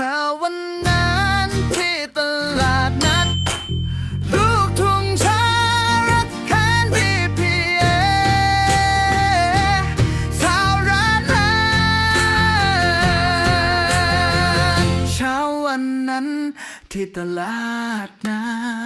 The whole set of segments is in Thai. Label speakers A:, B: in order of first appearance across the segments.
A: ช้าวันนั้นที่ตลาดนัดลูกทุ่งชารักแคนพีพีเอสาวร้านแรงเช้าวันนั้นที่ตลาดนัด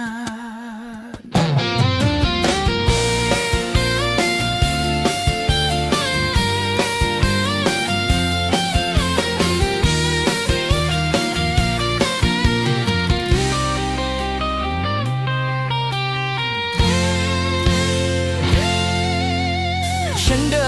A: tender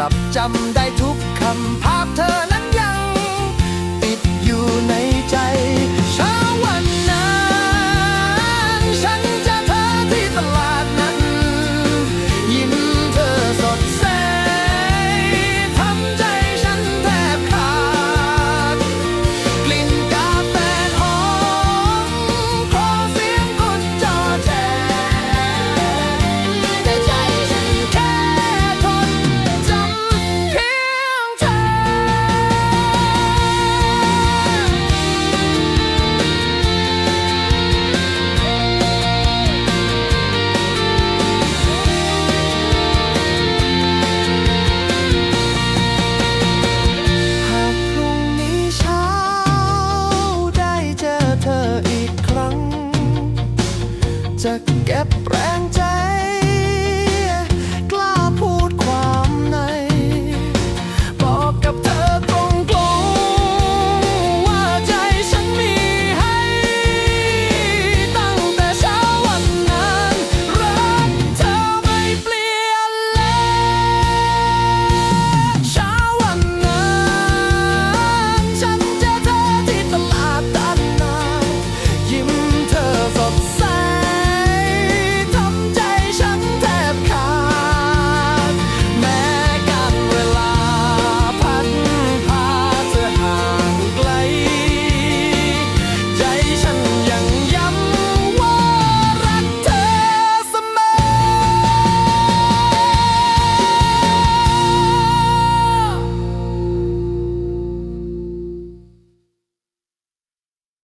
A: ลับจำได้ทุกคำภาพเธอ จะเก็บแรงใจ